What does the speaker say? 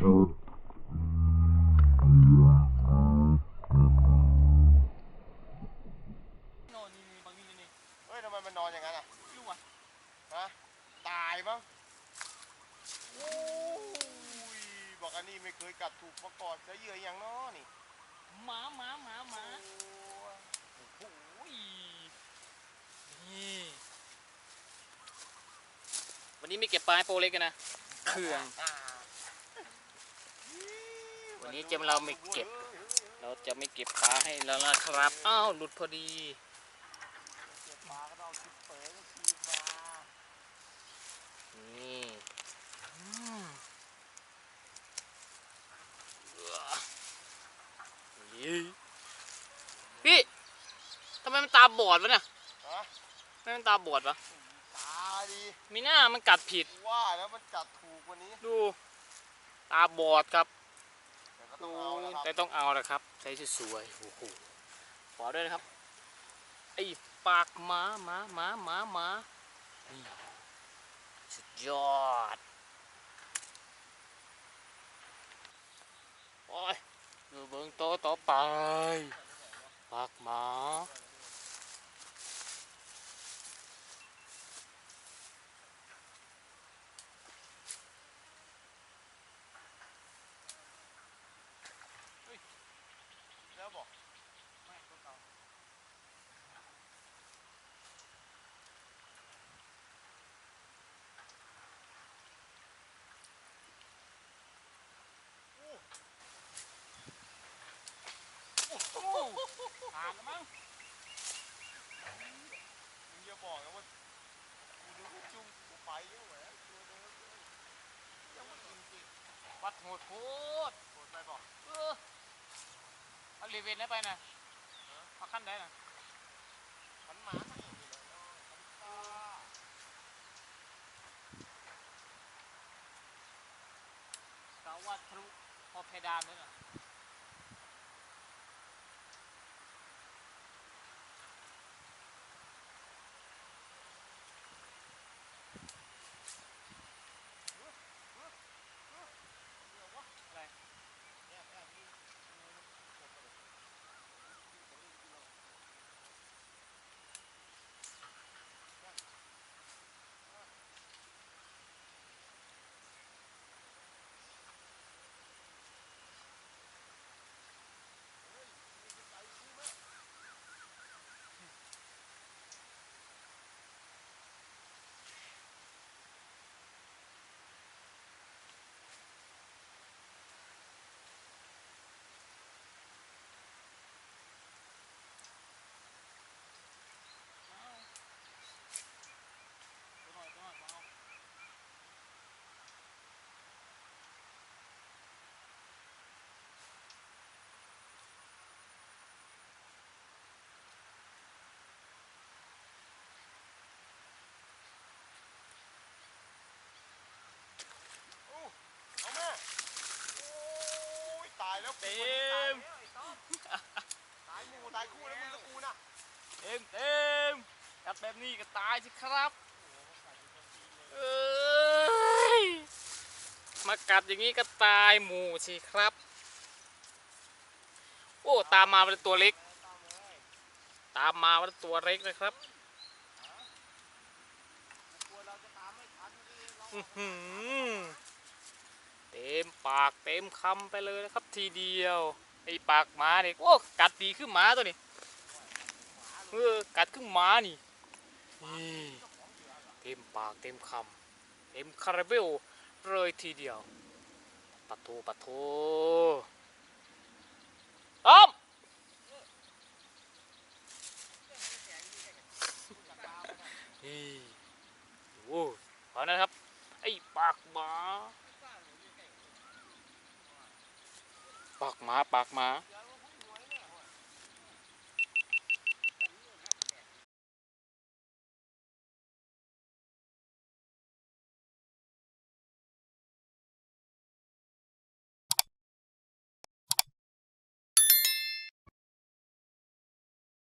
throat. Ini mikir pakai polek na, keung. วันนี้ไม่เก็บปลาให้โปรเล็กกันนะเครื่องอ่าวันนี้เจมเราไม่เก็บ เราจะไม่เก็บปลาให้แล้วนะครับ อ้าว หลุดพอดีเก็บปลาก็ต้องเอาชิปเป๋ก็ชีมานี่อืมนี่พี่ทำไมมันตาบอดวะเนี่ยฮะทำไมมันตาบอดวะตาดีมีหน้ามันกัดผิดว่าแล้วมันจัดถูกกว่านี้ ดู ตาบอดครับ แต่ก็ต้องเอาแล้วคแต่รับต้องเอาละครับใช้สวยๆโอ้โหขอด้วยนะครับไอ้ปากหมาหมาหมาหมาหมานี่สุดยอดโอ้ยดูเบิ้งโตต่อไปปากหมา แล้วบอกผ่านแล้วมั้งมึงอย่าบอกนะว่ากูดูจุ่มกูไปเยอะแหวนตัดิมเลยยังไม่กินจิวัดโหดโคตรโหดไปบอกเออ เอารีเวนได้ไปนะเอาขั้นได้นะขันหมาไม่เห็นอยู่เลยเนาะขันตาเสาวัดทะลุพอเพดานด้วยนะ อะไร แอบแอบนี่ ตัวหน่อยตัวหน่อยมาเอา โอ้เอาแม่โอ้ยตายแล้ว เต็กูวันนี้ตายมแล้วไอ้ต้อมตายหมู่ตายคู่แล้วมึงกับกูน่ะเต็มเต็มกัดแบบนี้ก็ตายสิครับเอ้ยมากัดอย่างนี้ก็ตายหมู่สิครับ โอ้ตามมาเป็นตัวเล็ก ตามเลยตามมาเป็นตัวเล็กนะครับกลัวเราจะตามไม่ทันดิเราอื้อหือ เต็มปากเต็มคำไปเลยนะครับทีเดียวไอ้ปากหมาเนี่ยโอ้กัดดีขึ้นหมาตัวนี้เออกัดขึ้นหมานี่นี่เต็มปากเต็มคำเต็มคาราเบลเลยทีเดียวปะโทปะโทอ้อมนี่โอ้เอานะครับ ไอ้ปากหมา ปากหมาปากหมา